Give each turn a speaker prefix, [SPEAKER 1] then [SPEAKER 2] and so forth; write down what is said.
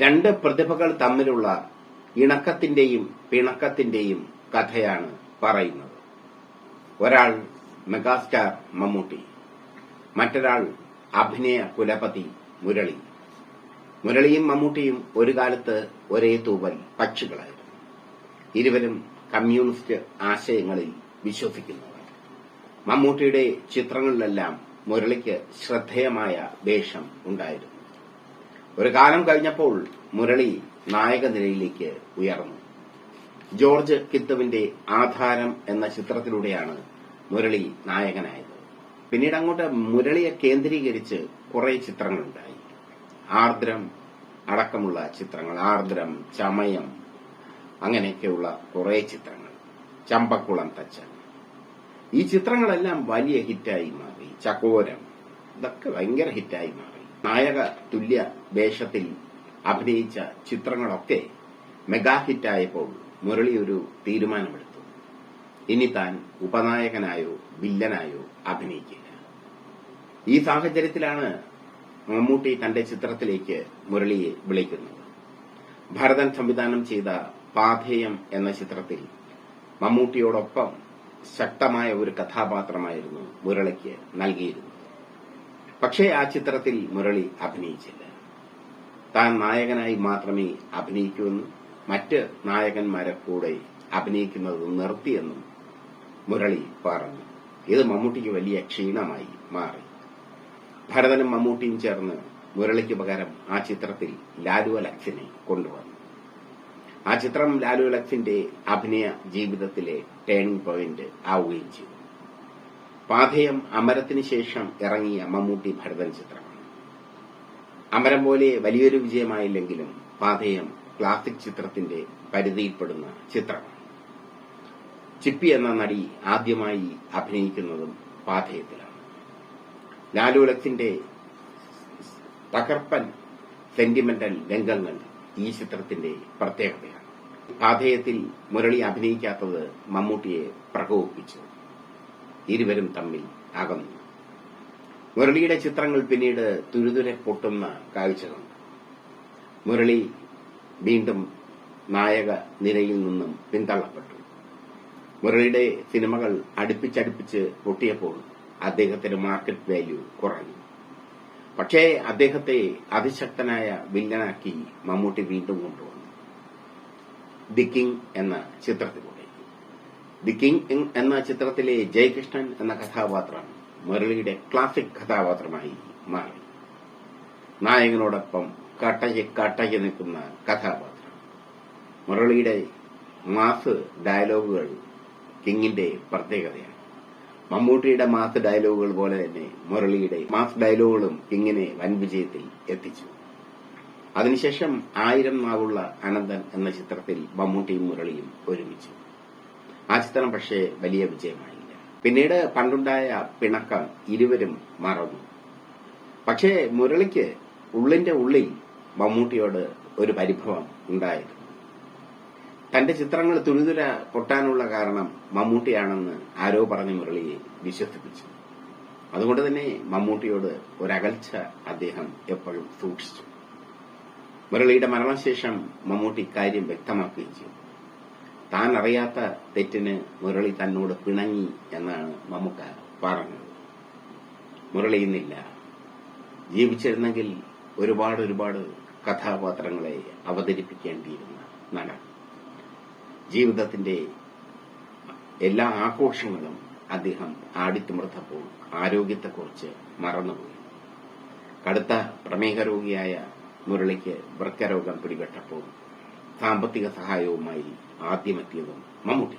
[SPEAKER 1] രണ്ട് പ്രതിഭകൾ തമ്മിലുള്ള ഇണക്കത്തിന്റെയും പിണക്കത്തിന്റെയും കഥയാണ് പറയുന്നത്. ഒരാൾ മെഗാസ്റ്റാർ മമ്മൂട്ടി മറ്റൊരാൾ അഭിനയ കുലപതി മുരളി. മുരളിയും മമ്മൂട്ടിയും ഒരു കാലത്ത് ഒരേ തൂവൽ പക്ഷികളായിരുന്നു. ഇരുവരും കമ്മ്യൂണിസ്റ്റ് ആശയങ്ങളിൽ വിശ്വസിക്കുന്നവർ. മമ്മൂട്ടിയുടെ ചിത്രങ്ങളിലെല്ലാം മുരളിക്ക് ശ്രദ്ധേയമായ വേഷം ഉണ്ടായിരുന്നു. ഒരു കാലം കഴിഞ്ഞപ്പോൾ മുരളി നായക നിരയിലേക്ക് ഉയർന്നു. ജോർജ് കിത്തുവിന്റെ ആധാരം എന്ന ചിത്രത്തിലൂടെയാണ് മുരളി നായകനായത്. പിന്നീട് അങ്ങോട്ട് മുരളിയെ കേന്ദ്രീകരിച്ച് കുറെ ചിത്രങ്ങളുണ്ടായി. ആർദ്രം അടക്കമുള്ള ചിത്രങ്ങൾ ആർദ്രം ചമയം അങ്ങനെയൊക്കെയുള്ള കുറെ ചിത്രങ്ങൾ. ചമ്പക്കുളം തച്ചൻ. ഈ ചിത്രങ്ങളെല്ലാം വലിയ ഹിറ്റായി മാറി. ചകോരം. ഇതൊക്കെ ഭയങ്കര ഹിറ്റായി മാറി. നായക തുല്യ വേഷത്തിൽ അഭിനയിച്ച ചിത്രങ്ങളൊക്കെ മെഗാ ഹിറ്റായപ്പോൾ മുരളി ഒരു തീരുമാനമെടുത്തു. ഇനി താൻ ഉപനായകനായോ വില്ലനായോ അഭിനയിക്കില്ല. ഈ സാഹചര്യത്തിലാണ് മമ്മൂട്ടി തന്റെ ചിത്രത്തിലേക്ക് മുരളിയെ വിളിക്കുന്നത്. ഭരതൻ സംവിധാനം ചെയ്ത പാഥേയം എന്ന ചിത്രത്തിൽ മമ്മൂട്ടിയോടൊപ്പം ശക്തമായ ഒരു കഥാപാത്രമായിരുന്നു മുരളിക്ക് നൽകിയിരുന്നത്. പക്ഷേ ആ ചിത്രത്തിൽ മുരളി അഭിനയിച്ചില്ല. താൻ നായകനായി മാത്രമേ അഭിനയിക്കൂവെന്നും മറ്റ് നായകന്മാരെ കൂടെ അഭിനയിക്കുന്നത് നിർത്തിയെന്നും മുരളി പറഞ്ഞു. ഇത് മമ്മൂട്ടിക്ക് വലിയ ക്ഷീണമായി മാറി. ഭരതനും മമ്മൂട്ടിയും ചേർന്ന് മുരളിക്ക് പകരം ആ ചിത്രത്തിൽ ലാലു അലക്സിനെ കൊണ്ടുവന്നു. ആ ചിത്രം ലാലു അലക്സിന്റെ അഭിനയ ജീവിതത്തിലെ ടേണിംഗ് പോയിന്റ് ആവുകയും ചെയ്തു. പാഥേയം അമരത്തിന് ശേഷം ഇറങ്ങിയ മമ്മൂട്ടി ഭരതൻ ചിത്രമാണ്. അമരം പോലെ വലിയൊരു വിജയമായില്ലെങ്കിലും പാഥേയം ക്ലാസിക് ചിത്രത്തിന്റെ പരിധിയിൽപ്പെടുന്ന ചിത്രമാണ്. ചിപ്പി എന്ന നടി ആദ്യമായി അഭിനയിക്കുന്നതും പാഥേയത്തിലാണ്. ലാലുലത്തിന്റെ തകർപ്പൻ സെന്റിമെന്റൽ രംഗങ്ങൾ ഈ ചിത്രത്തിന്റെ പ്രത്യേകതയാണ്. പാഥേയത്തിൽ മുരളി അഭിനയിക്കാത്തത് മമ്മൂട്ടിയെ പ്രകോപിപ്പിച്ചു. ഇരുവരും തമ്മിൽ അകന്നു. മുരളിയുടെ ചിത്രങ്ങൾ പിന്നീട് തുരുതുരെ പൊട്ടുന്ന കാഴ്ചകളുണ്ട്. മുരളി വീണ്ടും നായക നിരയിൽ നിന്നും പിന്തള്ളപ്പെട്ടു. മുരളിയുടെ സിനിമകൾ അടുപ്പിച്ചടുപ്പിച്ച് പൊട്ടിയപ്പോൾ അദ്ദേഹത്തിന്റെ മാർക്കറ്റ് വാല്യൂ കുറഞ്ഞു. പക്ഷേ അദ്ദേഹത്തെ അതിശക്തനായ വില്ലനാക്കി മമ്മൂട്ടി വീണ്ടും കൊണ്ടുവന്നു. ദി കിങ് എന്ന ചിത്രത്തിലൂടെ. ദി കിങ് എന്ന ചിത്രത്തിലെ ജയകൃഷ്ണൻ എന്ന കഥാപാത്രം മുരളിയുടെ ക്ലാസിക് കഥാപാത്രമായി മാറി. നായകനോടൊപ്പം കട്ടയ്ക്ക് കട്ടയ്ക്ക് നിൽക്കുന്ന കഥാപാത്രം. മുരളിയുടെ മാസ് ഡയലോഗുകൾ കിങ്ങിന്റെ പ്രത്യേകതയാണ്. മമ്മൂട്ടിയുടെ മാസ് ഡയലോഗുകൾ പോലെ തന്നെ മുരളിയുടെ മാസ് ഡയലോഗുകളും കിങ്ങിനെ വൻ വിജയത്തിൽ എത്തിച്ചു. അതിനുശേഷം ആയിരം നാവുള്ള അനന്തൻ എന്ന ചിത്രത്തിൽ മമ്മൂട്ടിയും മുരളിയും ഒരുമിച്ചു. ആ ചിത്രം പക്ഷേ വലിയ വിജയമായില്ല. പിന്നീട് പണ്ടുണ്ടായ പിണക്കം ഇരുവരും മറന്നു. പക്ഷേ മുരളിക്ക് ഉള്ളിന്റെ ഉള്ളിൽ മമ്മൂട്ടിയോട് ഒരു പരിഭവം ഉണ്ടായിരുന്നു. തന്റെ ചിത്രങ്ങൾ തുരിതുര പൊട്ടാനുള്ള കാരണം മമ്മൂട്ടിയാണെന്ന് ആരോ പറഞ്ഞ് മുരളിയെ വിശ്വസിപ്പിച്ചു. അതുകൊണ്ട് തന്നെ മമ്മൂട്ടിയോട് ഒരകൽച്ച അദ്ദേഹം എപ്പോഴും സൂക്ഷിച്ചു. മുരളിയുടെ മരണശേഷം മമ്മൂട്ടി കാര്യം വ്യക്തമാക്കുകയും ചെയ്തു. താൻ അറിയാത്ത തെറ്റിന് മുരളി തന്നോട് പിണങ്ങി എന്നാണ് മമ്മൂക്ക പറഞ്ഞത്. മുരളി ഇന്നില്ല. ജീവിച്ചിരുന്നെങ്കിൽ ഒരുപാട് ഒരുപാട് കഥാപാത്രങ്ങളെ അവതരിപ്പിക്കേണ്ടിയിരുന്ന നടൻ. ജീവിതത്തിന്റെ എല്ലാ ആഘോഷങ്ങളും അദ്ദേഹം ആടിത്തുമർത്തപ്പോൾ ആരോഗ്യത്തെക്കുറിച്ച് മറന്നുപോയി. കടുത്ത പ്രമേഹ രോഗിയായ മുരളിക്ക് വൃക്കരോഗം പിടിപെട്ടപ്പോൾ സാമ്പത്തിക സഹായവുമായി ആദ്യമെത്തിയതും മമ്മൂട്ടി.